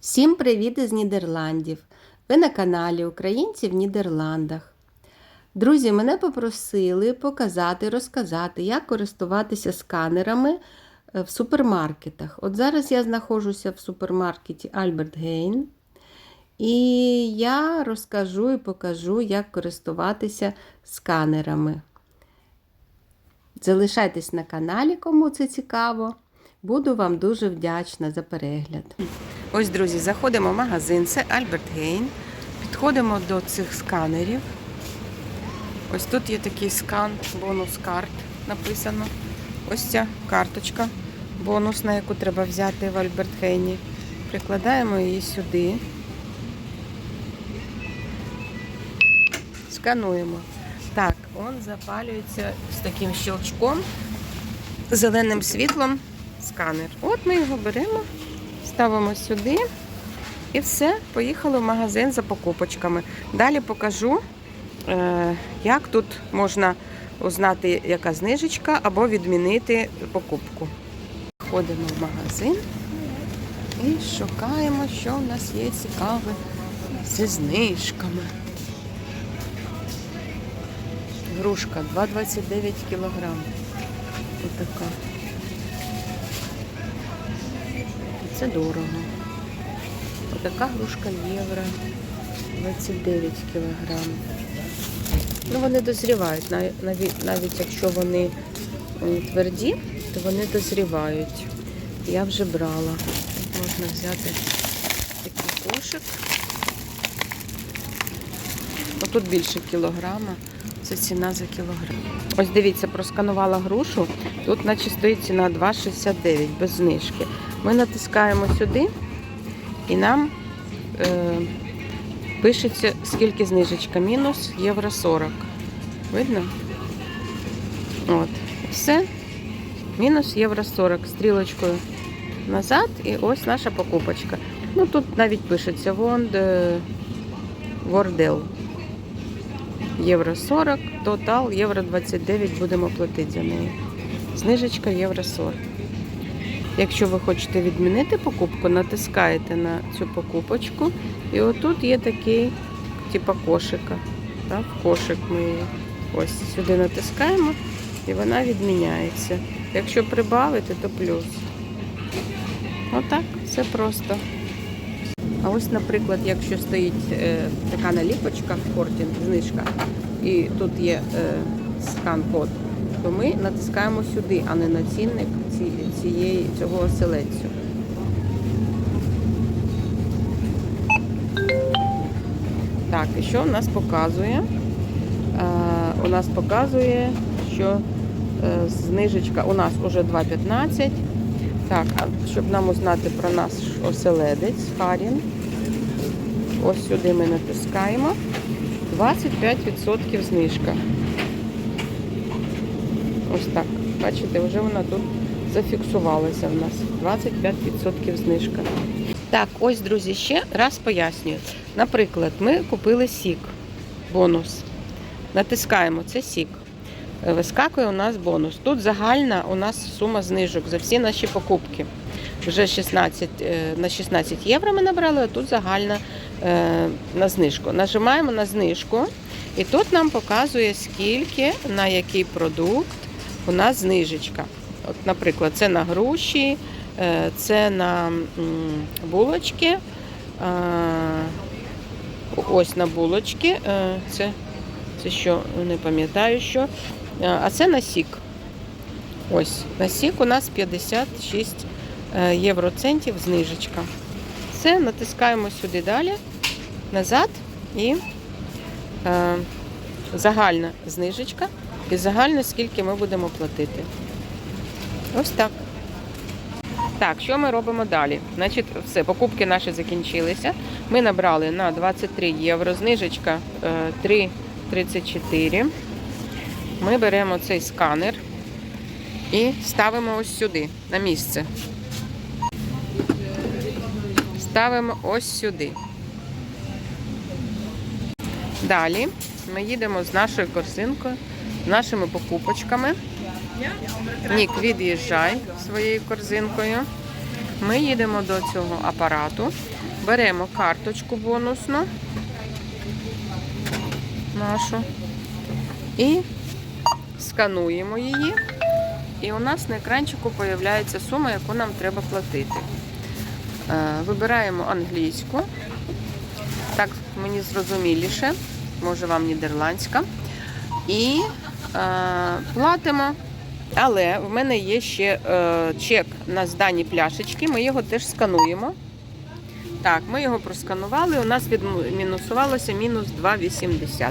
Всім привіт із Нідерландів! Ви на каналі Українці в Нідерландах. Друзі, мене попросили показати, розказати, як користуватися сканерами е, в супермаркетах. От зараз я знаходжуся в супермаркеті Альберт Гейн. І я розкажу і покажу, як користуватися сканерами. Залишайтесь на каналі, кому це цікаво. Буду вам дуже вдячна за перегляд. Ось, друзі, заходимо в магазин, це Альберт Гейн. Підходимо до цих сканерів. Ось тут є такий скан, бонус карт написано. Ось ця карточка бонусна, яку треба взяти в Альберт Гейні. Прикладаємо її сюди. Скануємо. Так, он запалюється з таким щелчком, зеленим світлом сканер. От ми його беремо, ставимо сюди і все, поїхали в магазин за покупочками. Далі покажу, е, як тут можна узнати, яка знижечка, або відмінити покупку. Ходимо в магазин і шукаємо, що в нас є цікаве зі знижками. Грушка 2,29 кілограм. Отака. Це дорого. Отака грушка євро 29 кілограм. Ну, вони дозрівають. Навіть, навіть якщо вони тверді, то вони дозрівають. Я вже брала. Тут можна взяти такий кошик. Отут більше кілограма. Це ціна за кілограм. Ось дивіться, просканувала грушу. Тут наче стоїть ціна 2,69 без знижки. Ми натискаємо сюди і нам е, пишеться, скільки знижечка. Мінус євро 40. Видно? От. Все. Мінус євро 40. Стрілочкою назад. І ось наша покупочка. Ну тут навіть пишеться Вонд Вордел. Євро 40, тотал євро 29 будемо платити за неї. Знижечка євро 40. Якщо ви хочете відмінити покупку, натискаєте на цю покупочку. І отут є такий, типа кошика. Так, кошик ми її ось сюди натискаємо і вона відміняється. Якщо прибавити, то плюс. Отак, все просто. А ось, наприклад, якщо стоїть е, така наліпочка в порті, знижка, і тут є е, скан-код, то ми натискаємо сюди, а не на цінник ці, цієї, цього оселедцю. Так, і що у нас показує? Е, у нас показує, що е, знижечка у нас вже 2,15. Так, а щоб нам узнати про наш оселедець Харін, ось сюди ми натискаємо. 25% знижка. Ось так. Бачите, вже вона тут зафіксувалася в нас. 25% знижка. Так, ось, друзі, ще раз пояснюю. Наприклад, ми купили сік, бонус. Натискаємо це сік. Е, Вискакує у нас бонус. Тут загальна у нас сума знижок за всі наші покупки. Вже 16, е, на 16 євро ми набрали, а тут загальна е, на знижку. Нажимаємо на знижку, і тут нам показує, скільки на який продукт у нас знижечка. От, Наприклад, це на груші, е, це на булочки. е, Ось на булочки. е, Це, це що, не пам'ятаю що. А це на сік. Ось, на сік у нас 56 е, євроцентів знижечка. Все, натискаємо сюди далі, назад і е, загальна знижечка і загальна, скільки ми будемо платити. Ось так. Так, що ми робимо далі? Значить, все, покупки наші закінчилися. Ми набрали на 23 євро, знижечка е, 3,34. Ми беремо цей сканер і ставимо ось сюди, на місце. Ставимо ось сюди. Далі ми їдемо з нашою корзинкою, нашими покупочками. Нік, від'їжджай своєю корзинкою. Ми їдемо до цього апарату. беремо карточку бонусну нашу і скануємо її. І у нас на екранчику з'являється сума, яку нам треба платити. Е, Вибираємо англійську. Так мені зрозуміліше, може вам нідерландська. І платимо. Але в мене є ще е, чек на здані пляшечки. Ми його теж скануємо. Так, ми його просканували. У нас відмінусувалося мінус 2,80.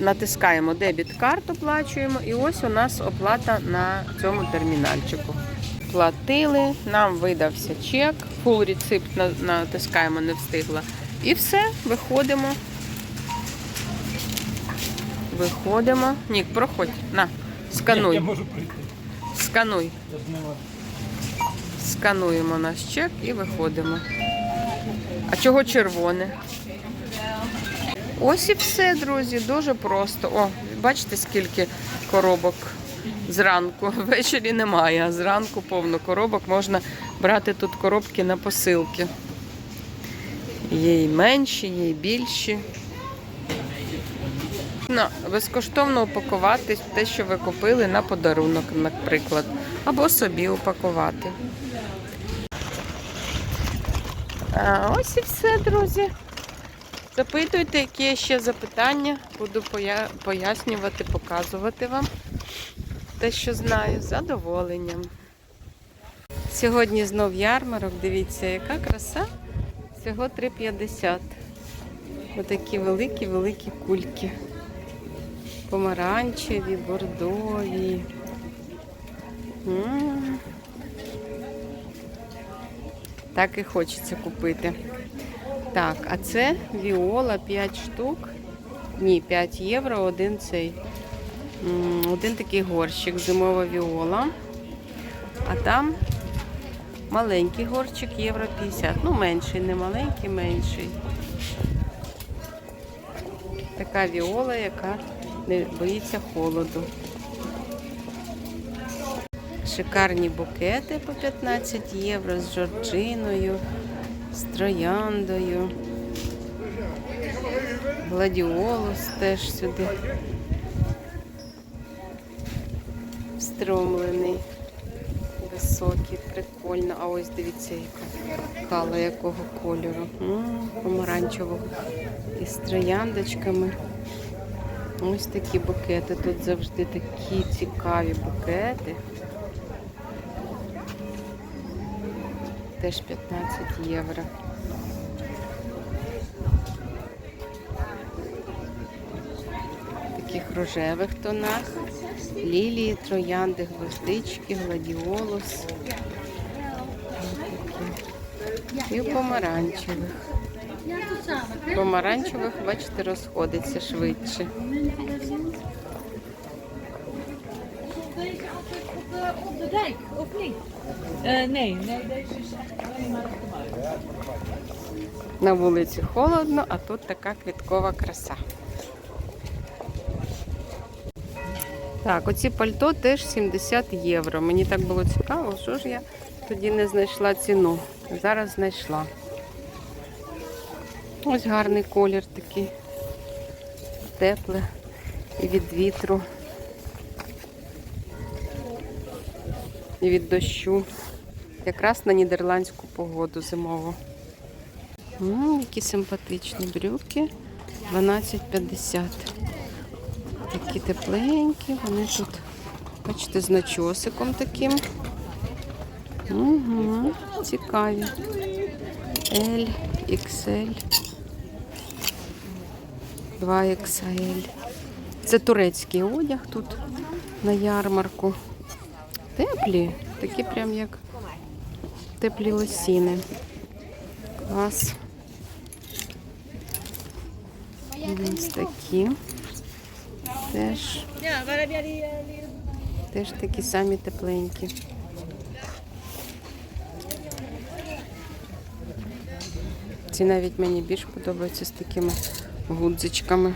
Натискаємо дебіт карту, оплачуємо, і ось у нас оплата на цьому термінальчику. Платили, нам видався чек, фул рецепт натискаємо, не встигла. І все, виходимо. Виходимо. Нік, проходь. На, скануй. Скануй. Скануємо наш чек і виходимо. А чого червоне? Ось і все, друзі, дуже просто. О, бачите, скільки коробок зранку. Ввечері немає, а зранку повно коробок. Можна брати тут коробки на посилки. Є і менші, є і більші. Можна безкоштовно упакувати те, що ви купили на подарунок, наприклад, або собі упакувати. А, ось і все, друзі. Запитуйте, які є ще запитання. Буду пояснювати, показувати вам те, що знаю, з задоволенням. Сьогодні знов ярмарок. Дивіться, яка краса. Всього 3,50. Отакі великі-великі кульки. Помаранчеві, бордові. М. Так і хочеться купити. Так, а це віола 5 штук. Ні, 5 євро, один цей. Один такий горщик, зимова віола. А там маленький горщик, євро 50. Ну, менший, не маленький, менший. Така віола, яка не боїться холоду. Шикарні букети по 15 євро з жоржиною, з трояндою. Гладіолус теж сюди встромлений. Високий, прикольно. А ось дивіться, яка кала якого кольору. М, Помаранчевого. Із трояндочками. Ось такі букети. Тут завжди такі цікаві букети. Теж 15 євро. Таких рожевих тонах. Лілії, троянди, гвоздички, гладіолус. І помаранчевих. Помаранчевих, бачите, розходиться швидше. На вулиці холодно, а тут така квіткова краса. Так, оці пальто теж 70 євро. Мені так було цікаво, що ж я тоді не знайшла ціну. Зараз знайшла. Ось гарний колір такий. Тепле і від вітру. І від дощу. Якраз на нідерландську погоду зимову. М, які симпатичні брюки. 12,50. Такі тепленькі, вони тут, бачите, з начосиком таким. Угу, цікаві. L, XL. 2XL. Це турецький одяг тут на ярмарку. Теплі, такі прям як теплі лосіни. Клас. Ось такі. Теж, теж такі самі тепленькі. Ці навіть мені більш подобаються з такими гудзичками.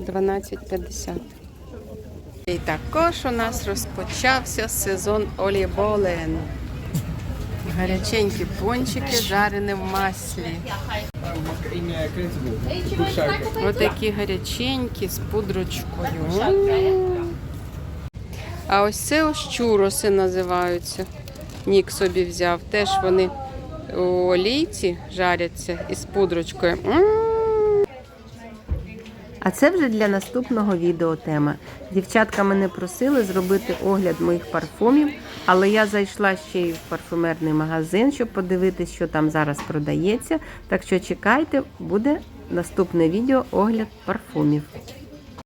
12,50. І також у нас розпочався сезон оліболен. Гаряченькі пончики, жарені в маслі. Suiker. Отакі гаряченькі з пудрочкою. А ось це ось чуроси називаються. Нік собі взяв. Теж вони у олійці жаряться із пудрочкою. А це вже для наступного відео тема. Дівчатка мене просили зробити огляд моїх парфумів, але я зайшла ще й в парфумерний магазин, щоб подивитись, що там зараз продається. Так що чекайте, буде наступне відео огляд парфумів.